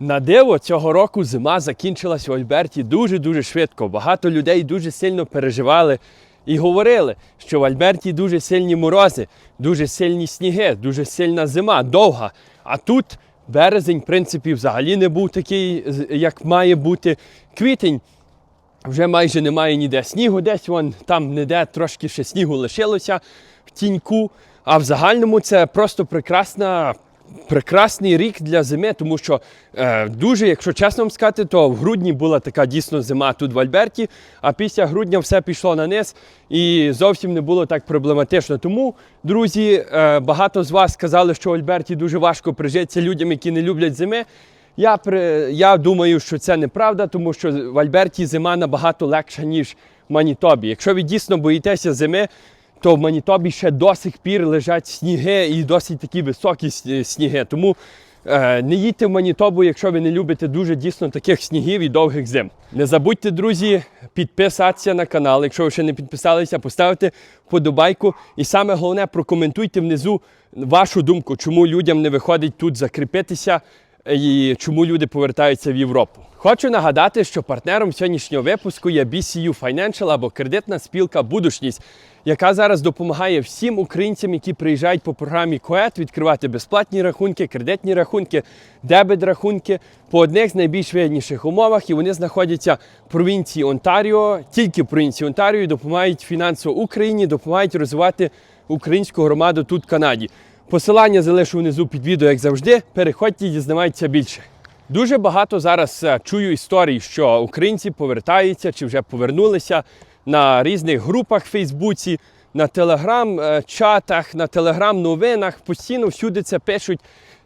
На диво цього року зима закінчилась у Альберті дуже-дуже швидко. Багато людей дуже сильно переживали і говорили, що в Альберті дуже сильні морози, дуже сильні сніги, дуже сильна зима, довга. А тут березень, в принципі, взагалі не був такий, як має бути. Квітень вже майже немає ніде снігу, десь вон там ніде трошки ще снігу лишилося в тіньку. А в загальному це просто прекрасна. Прекрасний рік для зими, тому що е, дуже, якщо чесно вам сказати, то в грудні була така дійсно зима тут в Альберті, а після грудня все пішло на низ і зовсім не було так проблематично. Тому, друзі, е, багато з вас сказали, що в Альберті дуже важко прижитися людям, які не люблять зими. Я, я думаю, що це неправда, тому що в Альберті зима набагато легша, ніж в Манітобі. Якщо ви дійсно боїтеся зими, то в Манітобі ще до сих пір лежать сніги і досить такі високі сніги. Тому е, не їдьте в Манітобу, якщо ви не любите дуже дійсно таких снігів і довгих зим. Не забудьте, друзі, підписатися на канал. Якщо ви ще не підписалися, поставте вподобайку. І саме головне, прокоментуйте внизу вашу думку, чому людям не виходить тут закріпитися і чому люди повертаються в Європу. Хочу нагадати, що партнером сьогоднішнього випуску є BCU Financial або кредитна спілка Будушність, яка зараз допомагає всім українцям, які приїжджають по програмі КОЕТ, відкривати безплатні рахунки, кредитні рахунки, дебет рахунки по одних з найбільш вигідніших умовах. І вони знаходяться в провінції Онтаріо, тільки в провінції Онтаріо, і допомагають фінансово Україні, допомагають розвивати українську громаду тут в Канаді. Посилання залишу внизу під відео, як завжди. Переходьте і дізнавайтеся більше. Дуже багато зараз е, чую історій, що українці повертаються чи вже повернулися на різних групах в Фейсбуці, на телеграм-чатах, на телеграм-новинах. Постійно всюди це пишуть.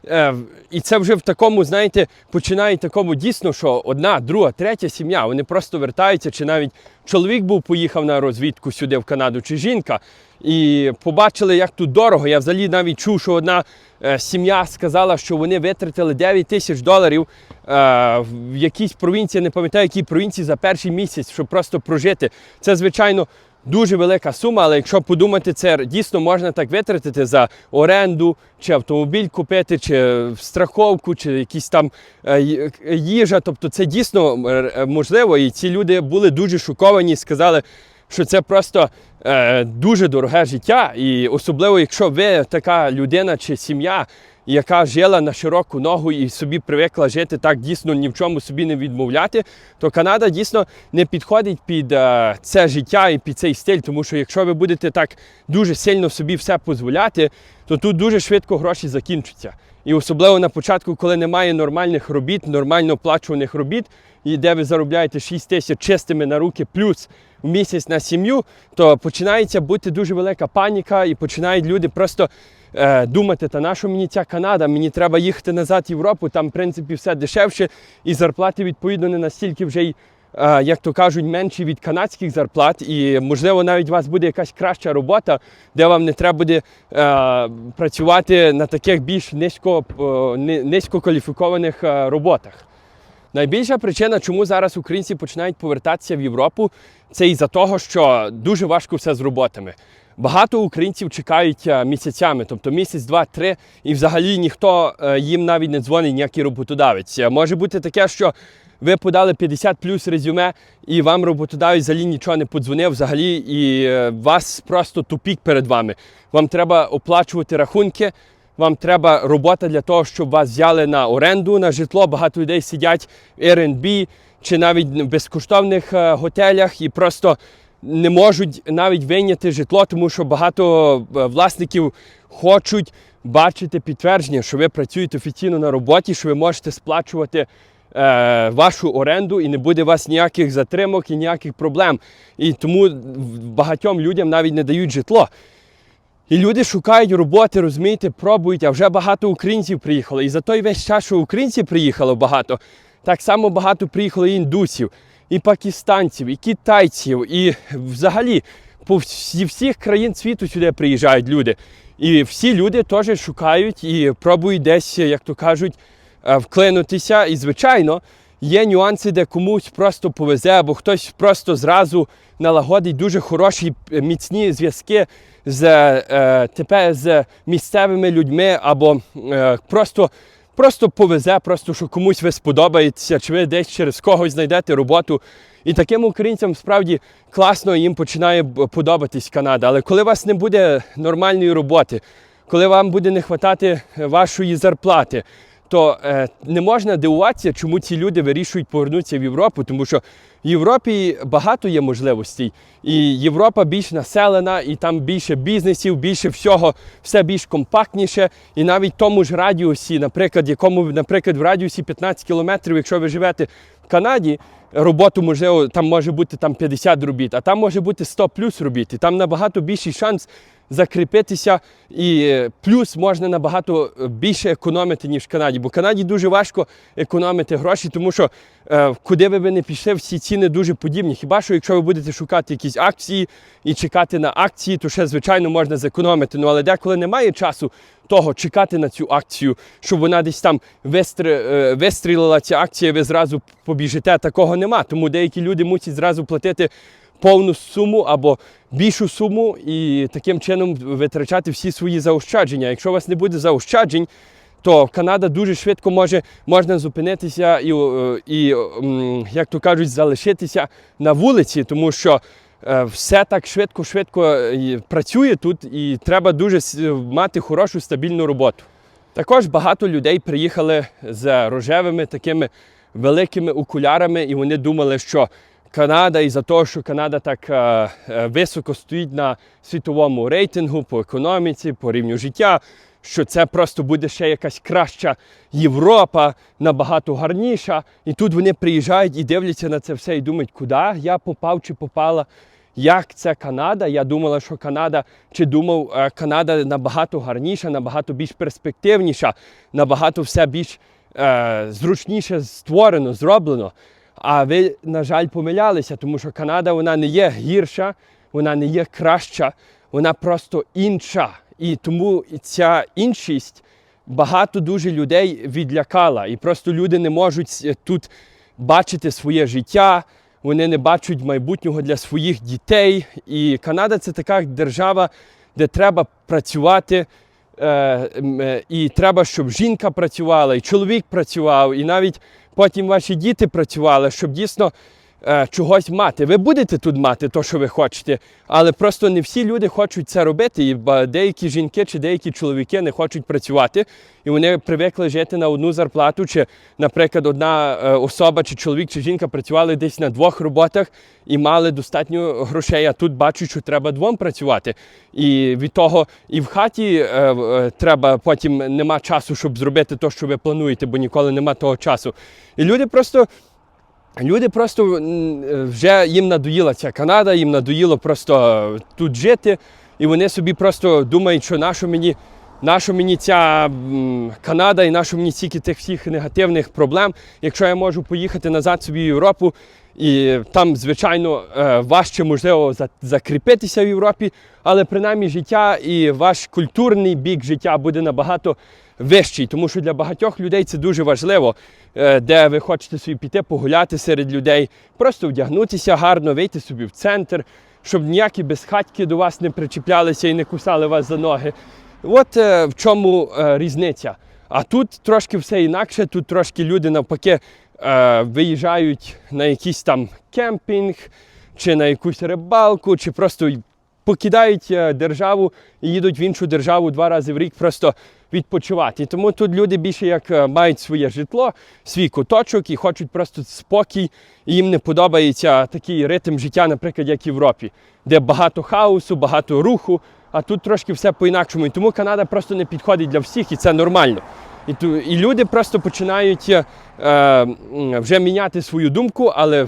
Е, І це вже в такому, знаєте, починає такому дійсно, що одна, друга, третя сім'я, вони просто вертаються, чи навіть чоловік був, поїхав на розвідку сюди в Канаду, чи жінка, і побачили, як тут дорого. Я взагалі навіть чув, що одна е, сім'я сказала, що вони витратили 9 тисяч доларів е, в якійсь провінції, не пам'ятаю, якій провінції за перший місяць, щоб просто прожити. Це, звичайно, дуже велика сума, але якщо подумати, це дійсно можна так витратити за оренду, чи автомобіль купити, чи страховку, чи якісь там е, їжа. Тобто це дійсно е, можливо. І ці люди були дуже шоковані і сказали, що це просто е, дуже дороге життя. І особливо, якщо ви така людина чи сім'я, яка жила на широку ногу і собі привикла жити так дійсно ні в чому собі не відмовляти, то Канада дійсно не підходить під е, це життя і під цей стиль. Тому що якщо ви будете так дуже сильно собі все дозволяти, то тут дуже швидко гроші закінчаться. І особливо на початку, коли немає нормальних робіт, нормально оплачуваних робіт, і де ви заробляєте 6 тисяч чистими на руки плюс в місяць на сім'ю, то починається бути дуже велика паніка, і починають люди просто думати, та на що мені ця Канада, мені треба їхати назад в Європу, там, в принципі, все дешевше, і зарплати, відповідно, не настільки вже й. е, Як то кажуть, менші від канадських зарплат, і можливо навіть у вас буде якась краща робота, де вам не треба буде е, працювати на таких більш низько, е, ни- низькокваліфікованих е, роботах. Найбільша причина, чому зараз українці починають повертатися в Європу, це із-за того, що дуже важко все з роботами. Багато українців чекають е, місяцями, тобто місяць, два, три, і взагалі ніхто е, їм навіть не дзвонить, ніякий роботодавець. Е, Може бути таке, що ви подали 50 плюс резюме, і вам роботодавець взагалі нічого не подзвонив, взагалі, і вас просто тупік перед вами. Вам треба оплачувати рахунки. Вам треба робота для того, щоб вас взяли на оренду на житло. Багато людей сидять в Airbnb чи навіть в безкоштовних е, готелях і просто не можуть навіть вийняти житло, тому що багато е, власників хочуть бачити підтвердження, що ви працюєте офіційно на роботі, що ви можете сплачувати е, вашу оренду і не буде у вас ніяких затримок і ніяких проблем. І тому багатьом людям навіть не дають житло. І люди шукають роботи, розумієте, пробують, а вже багато українців приїхало. І за той весь час, що українців приїхало багато, так само багато приїхало і індусів, і пакистанців, і китайців, і взагалі по всі, всіх країн світу сюди приїжджають люди. І всі люди теж шукають і пробують десь, як то кажуть, е, вклинутися. І, звичайно, є нюанси, де комусь просто повезе, або хтось просто зразу налагодить дуже хороші міцні зв'язки з, е, тепер з місцевими людьми, або е, просто просто повезе, просто що комусь ви сподобаєтеся, чи ви десь через когось знайдете роботу. І таким українцям справді класно їм починає подобатись Канада. Але коли у вас не буде нормальної роботи, коли вам буде не вистачати вашої зарплати, то е, не можна дивуватися, чому ці люди вирішують повернутися в Європу, тому що в Європі багато є можливостей, і Європа більш населена, і там більше бізнесів, більше всього, все більш компактніше. І навіть в тому ж радіусі, наприклад, якому, наприклад, в радіусі 15 кілометрів, якщо ви живете в Канаді, роботу можливо там може бути там 50 робіт, а там може бути 100 плюс робіт. І там набагато більший шанс закріпитися, і е, плюс можна набагато е, більше економити, ніж в Канаді. Бо в Канаді дуже важко економити гроші, тому що е, куди ви не пішли, всі ціни дуже подібні. Хіба що якщо ви будете шукати якісь акції і чекати на акції, то ще звичайно можна зекономити. Ну але деколи немає часу того чекати на цю акцію, щоб вона десь там вистр... е, вистрілила ця акція, ви зразу побіжите. Такого нема. Тому деякі люди мусять зразу платити повну суму або більшу суму і таким чином витрачати всі свої заощадження. Якщо у вас не буде заощаджень, то Канада дуже швидко може можна зупинитися і, е, і як то кажуть, залишитися на вулиці, тому що е, все так швидко, швидко е, працює тут, і треба дуже мати хорошу стабільну роботу. Також багато людей приїхали з рожевими такими великими окулярами, і вони думали, що Канада, і за те, що Канада так е, е, високо стоїть на світовому рейтингу по економіці, по рівню життя, що це просто буде ще якась краща Європа, набагато гарніша. І тут вони приїжджають і дивляться на це все і думають, куди я попав чи попала. Як це Канада? Я думала, що Канада чи думав, е, Канада набагато гарніша, набагато більш перспективніша, набагато все більш е, зручніше створено, зроблено. А ви, на жаль, помилялися, тому що Канада вона не є гірша, вона не є краща, вона просто інша. І тому ця іншість багато дуже людей відлякала. І просто люди не можуть е, тут бачити своє життя, вони не бачать майбутнього для своїх дітей. І Канада це така держава, де треба працювати. Е, е, І треба, щоб жінка працювала, і чоловік працював, і навіть потім ваші діти працювали, щоб дійсно е, чогось мати. Ви будете тут мати те, що ви хочете, але просто не всі люди хочуть це робити. І деякі жінки чи деякі чоловіки не хочуть працювати, і вони привикли жити на одну зарплату. Чи, наприклад, одна е, особа, чи чоловік, чи жінка працювали десь на двох роботах і мали достатньо грошей. А тут бачать, що треба двом працювати. І від того і в хаті е, е, треба потім нема часу, щоб зробити те, що ви плануєте, бо ніколи нема того часу. І люди просто. Люди просто е, вже їм надоїла ця Канада, їм надоїло просто е, тут жити, і вони собі просто думають, що нащо мені, нащо мені ця Канада і нащо мені стільки тих всіх негативних проблем, якщо я можу поїхати назад собі в Європу, і там, звичайно, е, важче можливо закріпитися в Європі, але принаймні життя і ваш культурний бік життя буде набагато вищий, тому що для багатьох людей це дуже важливо, е, де ви хочете собі піти погуляти серед людей, просто вдягнутися гарно, вийти собі в центр, щоб ніякі безхатьки до вас не причіплялися і не кусали вас за ноги. От е, в чому е, різниця. А тут трошки все інакше, тут трошки люди навпаки виїжджають на якийсь там кемпінг, чи на якусь рибалку, чи просто покидають е, державу і їдуть в іншу державу два рази в рік просто відпочивати. Тому тут люди більше як е, мають своє житло, свій куточок і хочуть просто спокій. І їм не подобається такий ритм життя, наприклад, як в Європі, де багато хаосу, багато руху, а тут трошки все по-інакшому. І тому Канада просто не підходить для всіх, і це нормально. І, і люди просто починають е, вже міняти свою думку, але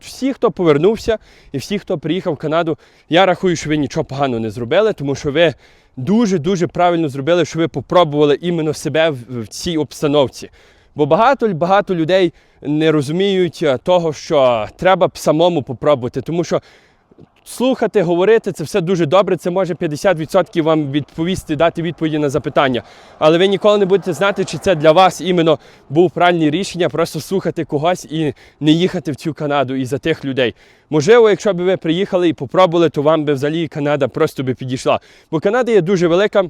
всі, хто повернувся, і всі, хто приїхав в Канаду, я рахую, що ви нічого поганого не зробили, тому що ви дуже-дуже правильно зробили, що ви попробували іменно себе в, в цій обстановці. Бо багато багато людей не розуміють е, того, що треба самому попробувати, тому що слухати, говорити це все дуже добре. Це може 50% вам відповісти, дати відповіді на запитання. Але ви ніколи не будете знати, чи це для вас іменно був правильне рішення, просто слухати когось і не їхати в цю Канаду із за тих людей. Можливо, якщо б ви приїхали і попробували, то вам би взагалі Канада просто би підійшла. Бо Канада є дуже велика.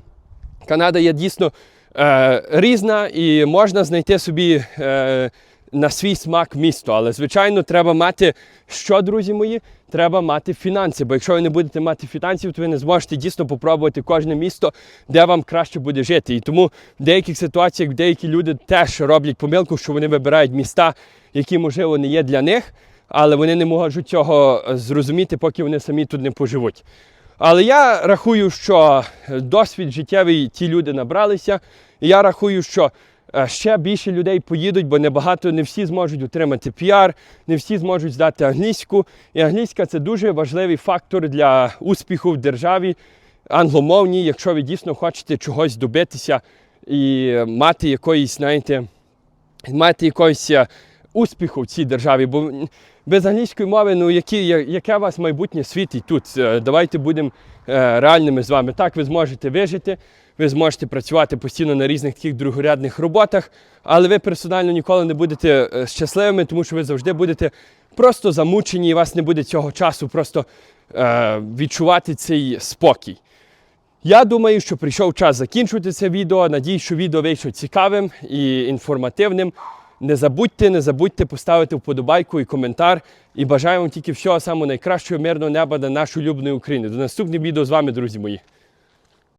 Канада є дійсно е, різна і можна знайти собі е, на свій смак місто. Але, звичайно, треба мати що, друзі мої? Треба мати фінанси. Бо якщо ви не будете мати фінансів, то ви не зможете дійсно попробувати кожне місто, де вам краще буде жити. І тому в деяких ситуаціях деякі люди теж роблять помилку, що вони вибирають міста, які, можливо, не є для них, але вони не можуть цього е, зрозуміти, поки вони самі тут не поживуть. Але я рахую, що досвід життєвий ті люди набралися. І я рахую, що ще більше людей поїдуть, бо небагато, не всі зможуть отримати піар, не всі зможуть здати англійську. І англійська це дуже важливий фактор для успіху в державі англомовній, якщо ви дійсно хочете чогось добитися і мати якоїсь, знаєте, мати якогось е, успіху в цій державі. Бо без англійської мови, ну які, яке у вас майбутнє світить тут? Е, Давайте будемо е, реальними з вами. Так, ви зможете вижити, ви зможете працювати постійно на різних таких другорядних роботах, але ви персонально ніколи не будете е, щасливими, тому що ви завжди будете просто замучені, і у вас не буде цього часу просто е, відчувати цей спокій. Я думаю, що прийшов час закінчувати це відео. Надіюсь, що відео вийшло цікавим і інформативним. Не забудьте, не забудьте поставити вподобайку і коментар. І бажаю вам тільки всього самого найкращого мирного неба на нашу улюблену Україну. До наступних відео з вами, друзі мої.